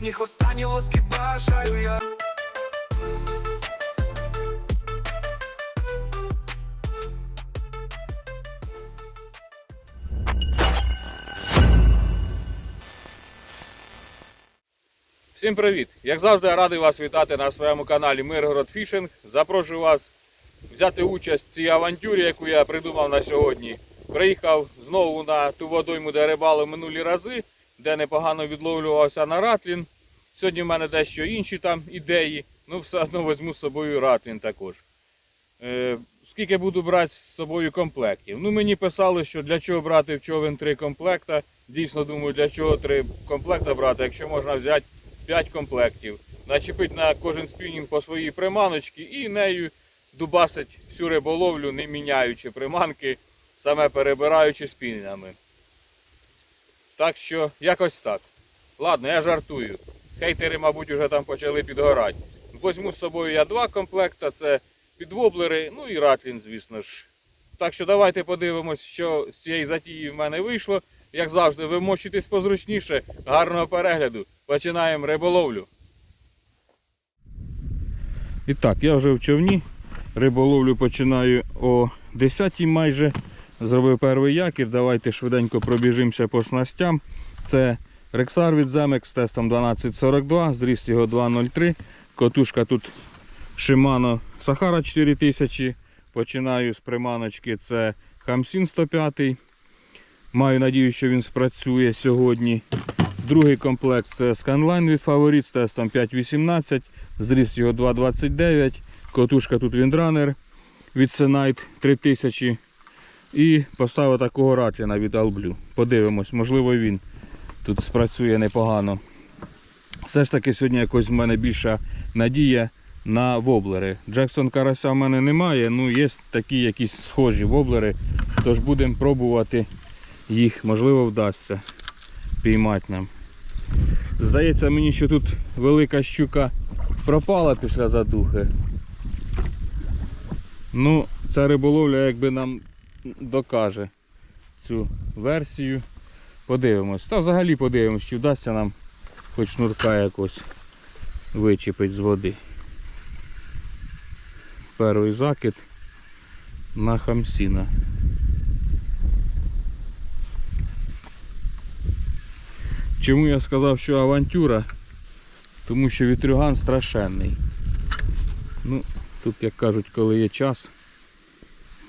сніг останні лоски бажаю я. Всім привіт! Як завжди, я радий вас вітати на своєму каналі Миргород Фішинг. Запрошую вас взяти участь в цій авантюрі, яку я придумав на сьогодні. Приїхав знову на ту водойму, де рибали минулі рази, де непогано відловлювався на ратлін. Сьогодні в мене дещо інші там ідеї, ну все одно візьму з собою ратлін також. Е, скільки буду брати з собою комплектів? Ну мені писали, що для чого брати в човен три комплекта. Дійсно думаю, для чого три комплекта брати, якщо можна взяти 5 комплектів. Начепити на кожен спінінг по своїй приманочці і нею дубасить всю риболовлю, не міняючи приманки, саме перебираючи спінінгами. Так що, якось так. Ладно, я жартую. Хейтери, мабуть, вже там почали підгорати. Возьму з собою я два комплекта, це підвоблери, ну і ратлін, звісно ж. Так що давайте подивимось, що з цієї затії в мене вийшло. Як завжди, ви мочитесь позручніше. Гарного перегляду. Починаємо риболовлю. І так, я вже в човні. Риболовлю починаю о 10 майже. Зробив перший якір. Давайте швиденько пробіжимося по снастям. Це Рексар від Земек з тестом 1242, зріст його 2.03. Котушка тут Shimano Sahara 4000. Починаю з приманочки. Це Хамсін 105. Маю надію, що він спрацює сьогодні. Другий комплект це Scanline від Favorit з тестом 5.18, зріст його 2.29, котушка тут Windrunner від Senite 3000 і поставив такого ратліна від Alblue. Подивимось, можливо він тут спрацює непогано. Все ж таки сьогодні якось в мене більша надія на воблери. Джексон Карася в мене немає, ну є такі якісь схожі воблери, тож будемо пробувати їх, можливо вдасться піймати нам. Здається мені, що тут велика щука пропала після задухи. Ну, ця риболовля якби нам докаже цю версію. Подивимось. Та взагалі подивимось, чи вдасться нам хоч шнурка якось вичепить з води. Перший закид на хамсіна. Чому я сказав, що авантюра? Тому що вітрюган страшенний. Ну, тут, як кажуть, коли є час,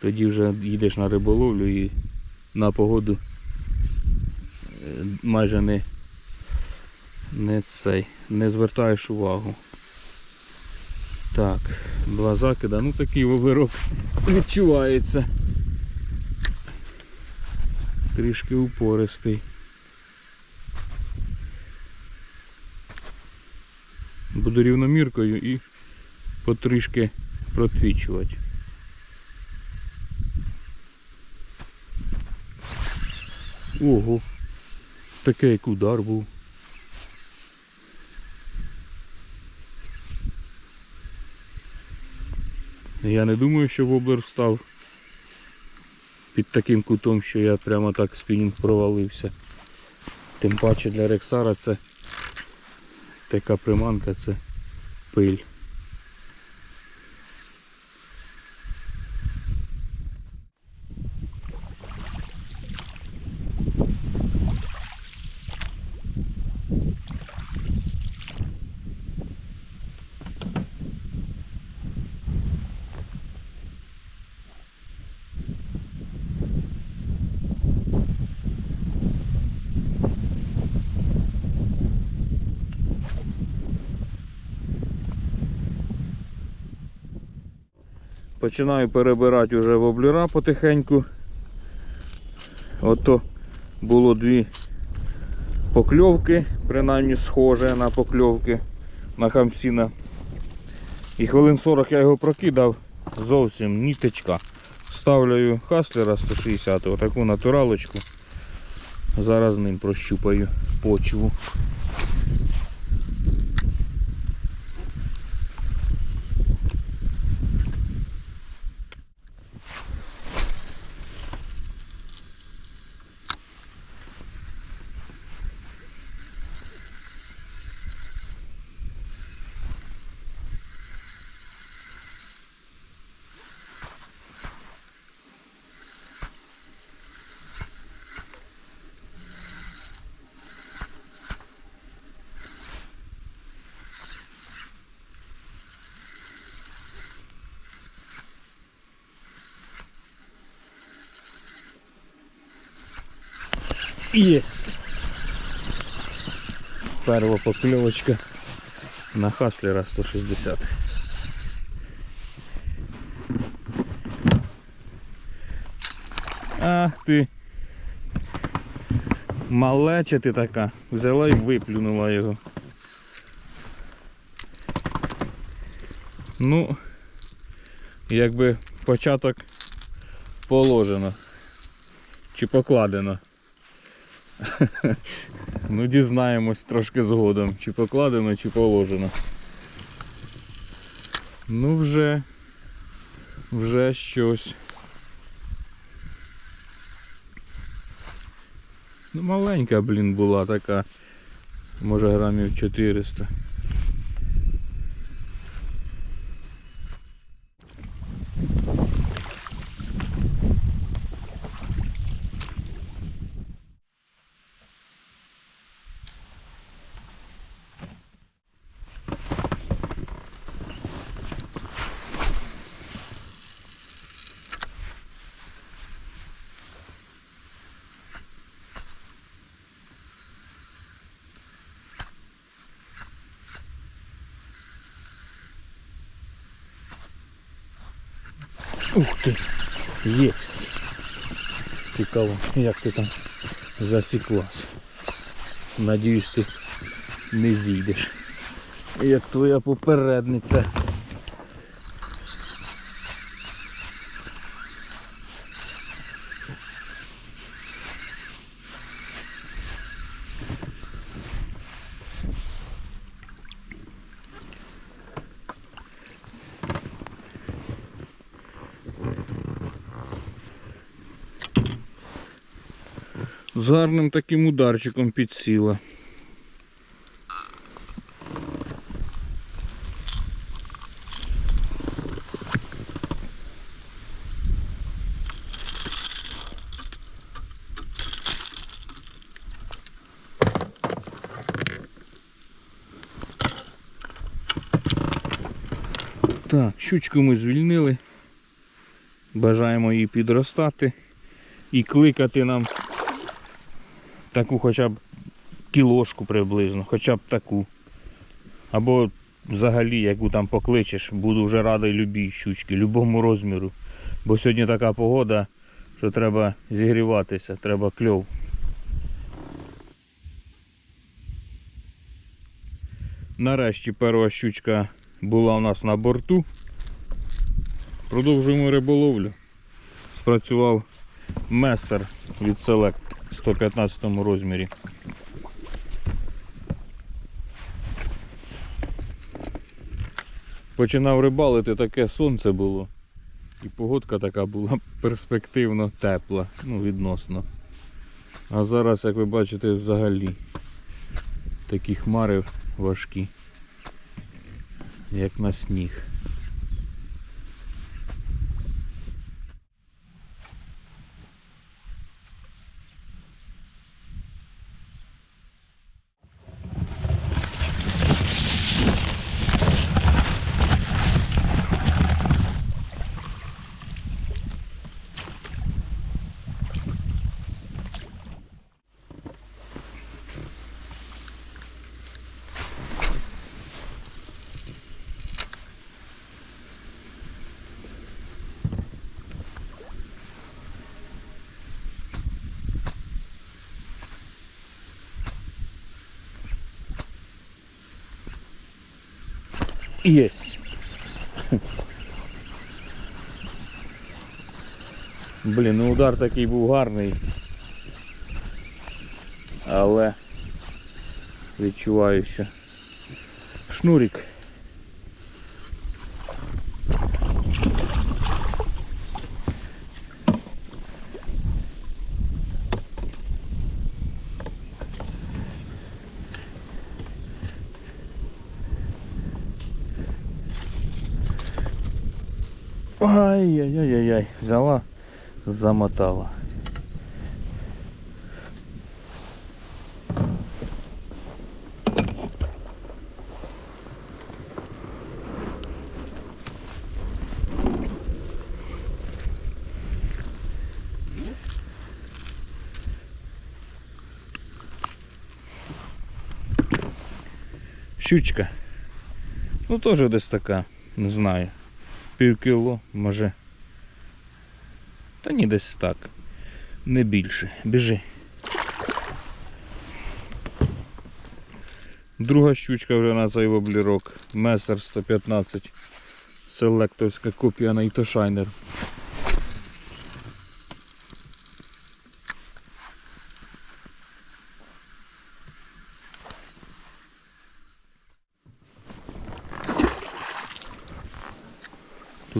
тоді вже їдеш на риболовлю і на погоду е, майже не, не цей, не звертаєш увагу. Так, два закида, ну такий вовирок відчувається. Трішки упористий. Буду рівноміркою і потрішки протвічувати. Ого, такий як удар був. Я не думаю, що воблер став під таким кутом, що я прямо так спінінг провалився. Тим паче для Рексара це така приманка це пиль. Починаю перебирати вже воблера потихеньку. Ото було дві покльовки, принаймні схоже на покльовки на хамсіна. І хвилин 40 я його прокидав, зовсім ніточка. Ставлю хаслера 160 таку натуралочку. Зараз ним прощупаю почву. Есть. Перша покльовочка на Хаслера 160. Ах ти. Малеча ти така. Взяла і виплюнула його. Ну, якби початок положено. Чи покладено. Ну, дізнаємось трошки згодом, чи покладено, чи положено. Ну, вже, вже щось. Ну, маленька, блін, була така. Може грамів 400. Ух ти, єсть. Цікаво, як ти там засіклась. Надіюсь, ти не зійдеш. Як твоя попередниця. З гарним таким ударчиком підсіла. Так, щучку ми звільнили. Бажаємо її підростати і кликати нам таку хоча б кілошку приблизно, хоча б таку. Або взагалі, яку там покличеш, буду вже радий любій щучки, любому розміру. Бо сьогодні така погода, що треба зігріватися, треба кльов. Нарешті перша щучка була у нас на борту. Продовжуємо риболовлю. Спрацював месер від в 115 розмірі. Починав рибалити, таке сонце було. І погодка така була перспективно тепла, ну відносно. А зараз, як ви бачите, взагалі такі хмари важкі, як на сніг. Есть. Блін, ну удар такий був гарний. Але відчуваю, що шнурик. Ай-яй-яй-яй, взяла, замотала. Щучка. Ну тоже десь така, не знаю. Пів кіло, може. Та ні, десь так. Не більше. Біжи. Друга щучка вже на цей воблірок. Месер 115. Селекторська копія Найтошайнер. Тут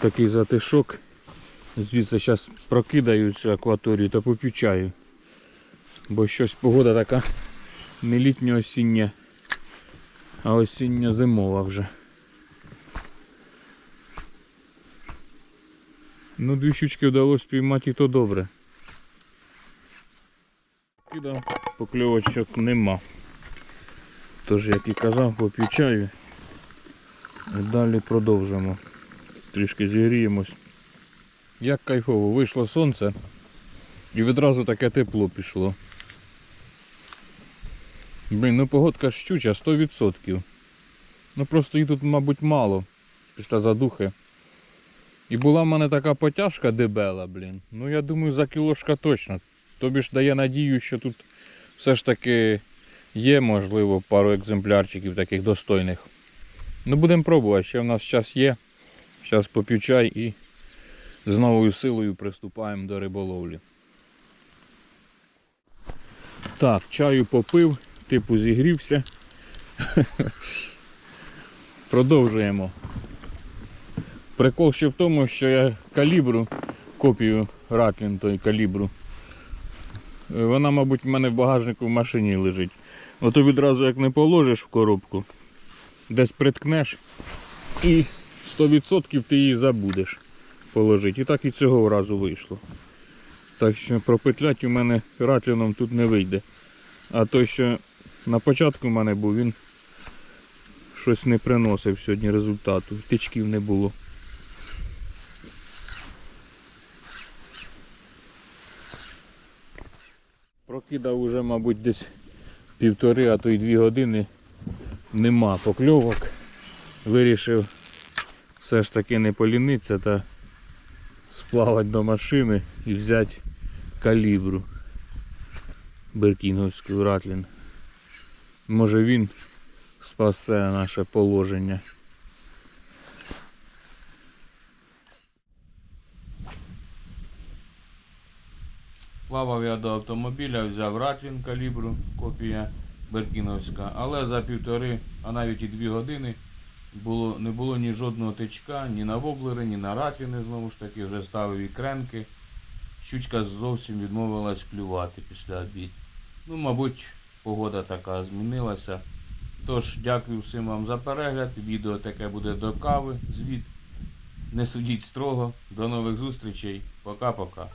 такий затишок. Звідси зараз прокидаю цю акваторію та поп'ю чаю. Бо щось погода така не літня осіння, а осіння зимова вже. Ну, дві щучки вдалося піймати і то добре. Кидав, покльовочок нема. Тож, як і казав, поп'ю чаю. І далі продовжимо. Трішки зігріємось. Як кайфово, вийшло сонце і відразу таке тепло пішло. Блін, ну погодка щуча 100%. Ну просто її тут, мабуть, мало після задухи. І була в мене така потяжка дебела, блін. Ну я думаю, за кілошка точно. Тобі ж дає надію, що тут все ж таки є, можливо, пару екземплярчиків таких достойних. Ну будемо пробувати, ще в нас час є. Зараз поп'ю чай і з новою силою приступаємо до риболовлі. Так, чаю попив, типу зігрівся. Продовжуємо. Прикол ще в тому, що я калібру, копію Ратлін той калібру. Вона, мабуть, в мене в багажнику в машині лежить. Ото відразу як не положиш в коробку, десь приткнеш і 100% ти її забудеш положити. І так і цього разу вийшло. Так що пропетлять у мене ратліном тут не вийде. А той, що на початку в мене був, він щось не приносив сьогодні результату. Тичків не було. Прокидав уже, мабуть, десь півтори, а то й дві години. Нема покльовок. Вирішив все ж таки не полінитися та сплавати до машини і взяти калібру Беркінговський Ратлін. Може він спасе наше положення. Плавав я до автомобіля, взяв Ратлін калібру, копія Беркіновська, але за півтори, а навіть і дві години було, не було ні жодного тичка, ні на воблери, ні на ратліни, знову ж таки, вже ставив і кренки. Щучка зовсім відмовилась клювати після обід. Ну, мабуть, погода така змінилася. Тож, дякую всім вам за перегляд. Відео таке буде до кави, звіт. Не судіть строго. До нових зустрічей. Пока-пока.